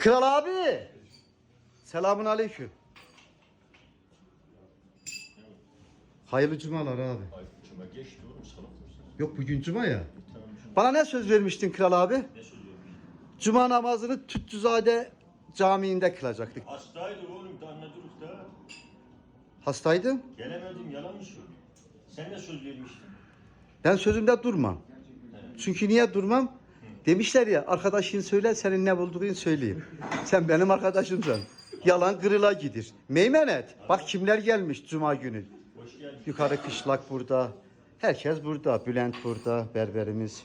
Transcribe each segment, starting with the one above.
Kral abi. Selamun aleyküm. Hayırlı cumalar abi. Ay cuma geçti oğlum salak mısın? Yok bugün cuma ya. Tamam cuma. Bana ne söz vermiştin kral abi? Ne söylüyorum? Cuma namazını Tüttüzade Camii'nde kılacaktık. Hastaydı oğlum ne duruk da. Hastaydın. Gelemedim yalan mı söylüyorsun? Sen ne söz vermiştin? Ben sözümde durmam. Evet. Çünkü niye durmam? Demişler ya arkadaşın söyle senin ne bulduğunu söyleyeyim. Sen benim arkadaşımsın. Yalan kırıla gidir. Meymenet. Bak kimler gelmiş cuma günü. Hoş geldin. Yukarı kışlak burada. Herkes burada. Bülent burada. Berberimiz.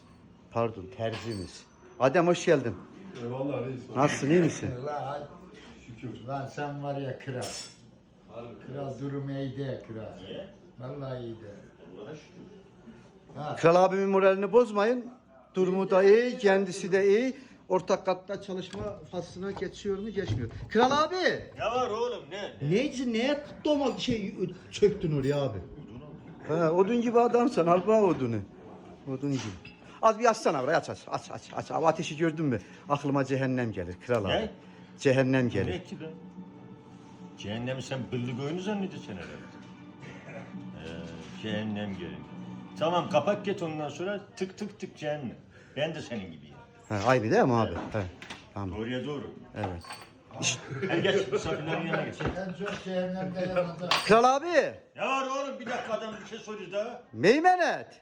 Pardon terzimiz. Adem hoş geldin. Eyvallah reis. Nasılsın iyi misin? Lan, Şükür. lan sen var ya kral. Kral durum iyiydi kral. Niye? Vallahi. Allah'a şükür. Ha, Kral abimin moralini bozmayın. Durumu da iyi, kendisi de iyi. Ortak katta çalışma faslına geçiyor mu geçmiyor. Kral abi. Ne var oğlum ne? ne? Neyci neye tuttu şey çöktün oraya abi? He, odun gibi adamsın al bana odunu. Odun gibi. Az bir açsana buraya aç aç aç aç aç. Abi ateşi gördün mü? Aklıma cehennem gelir kral abi. Ne? Cehennem gelir. Ne ki be? Cehennemi sen bıllık oyunu zannediyorsun herhalde. Ee, cehennem gelir. Tamam kapat git ondan sonra tık tık tık cehennem. Ben de senin gibiyim. He, aynı değil mi abi? He. Tamam. Doğruya doğru. Evet. Gel geç misafirlerin yanına geç. en çok cehennemde yanında. Kral abi. Ne var oğlum bir dakika adam bir şey soruyor daha. Meymenet.